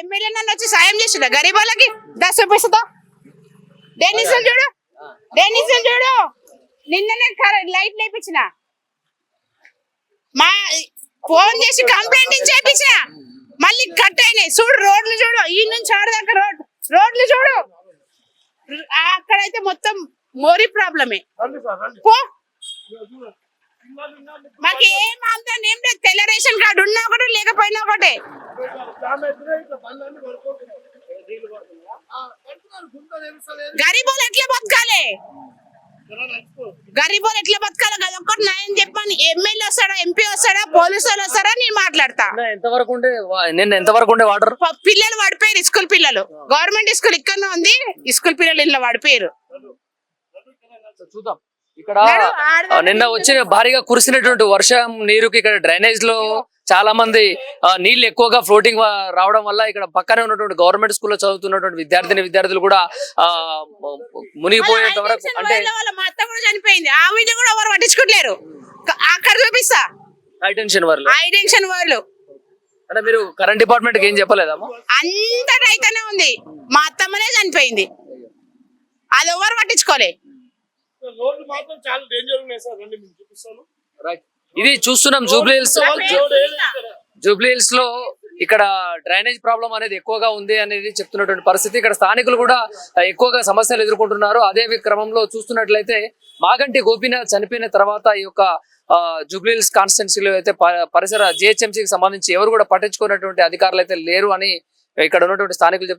MLA నన్ను వచ్చి సాయం చేసిండ? గరీబ్ వాళ్ళకి దస్ చూపిస్తుందా డెన్నిస్ చూడు. డెన్నిస్ చూడు. నిన్ననే లైట్ లేపించిన. మా ఫోన్ చేసి కంప్లైంట్ చేపించిన. మళ్ళీ కట్ అయినాయి. చూడు రోడ్లు చూడు. ఈ నుంచి ఆడదాకా రోడ్ రోడ్లు చూడు. అక్కడైతే మొత్తం మోరీ ప్రాబ్లమే. పో. మాకు ఏం అంతా ఏం లేదు. తెల్ల రేషన్ కార్డు ఉన్నా ఒకటి. గరీబోలు ఎట్లా బతకాలి? గరీబోలు ఎట్లా బతకాలి? కదా ఒక్కటి న్యాయం చెప్పని ఎమ్మెల్యే వస్తాడా ఎంపీ వస్తాడా పోలీసు వాళ్ళు వస్తారా నేను మాట్లాడతా. ఎంతవరకు ఉండే నిన్న ఎంతవరకు ఉండే వాటర్? పిల్లలు పడిపోయారు స్కూల్ పిల్లలు. గవర్నమెంట్ స్కూల్ ఇక్కడనే ఉంది స్కూల్ పిల్లలు ఇంట్లో పడిపోయారు చూద్దాం. ఇక్కడ నిన్న వచ్చిన భారీగా కురిసినటువంటి వర్షం నీరుకి ఇక్కడ డ్రైనేజ్లో చాలా మంది ఆ, నీళ్ళు ఎక్కువగా ఫ్లోటింగ్ రావడం వల్ల ఇక్కడ పక్కనే ఉన్నటువంటి గవర్నమెంట్ స్కూల్లో చదువుతున్నటువంటి విద్యార్థిని విద్యార్థులు కూడా మునిగిపోయేంత వరకు వాళ్ళ అంటే వాళ్ళ చనిపోయింది. ఆ వీడియో కూడా ఎవరు పట్టించుకోలేరు క- అక్కడ చూపిస్తా. హై టెన్షన్ ఐ టెన్షన్ వాళ్ళు అంటే మీరు కరెంట్ డిపార్ట్మెంట్కి ఏం చెప్పలేదమ్మా? అంతటా అయితేనే ఉంది. మా అత్తమ్మనే చనిపోయింది. అది ఎవరు పట్టించుకోలే. రోడ్లు మాత్రం చాలా డేంజర్ ఉన్నాయి సార్. రండి మీకు చూపిస్తాను. ఇది చూస్తున్నాం జూబ్లీ హిల్స్. జూబ్లీ హిల్స్లో ఇక్కడ డ్రైనేజ్ ప్రాబ్లం అనేది ఎక్కువగా ఉంది అనేది చెప్తున్నటువంటి పరిస్థితి. ఇక్కడ స్థానికులు కూడా ఎక్కువగా సమస్యలు ఎదుర్కొంటున్నారు. అదే క్రమంలో చూస్తున్నట్లయితే మాగంటి గోపీనాథ్ చనిపోయిన తర్వాత ఈ యొక్క ఆ, జూబ్లీ హిల్స్ కాన్స్టిట్యున్సీలో అయితే పరిసర జిహెచ్ఎంసీకి సంబంధించి ఎవరు కూడా పట్టించుకున్నటువంటి అధికారులు అయితే లేరు అని ఇక్కడ ఉన్నటువంటి స్థానికులు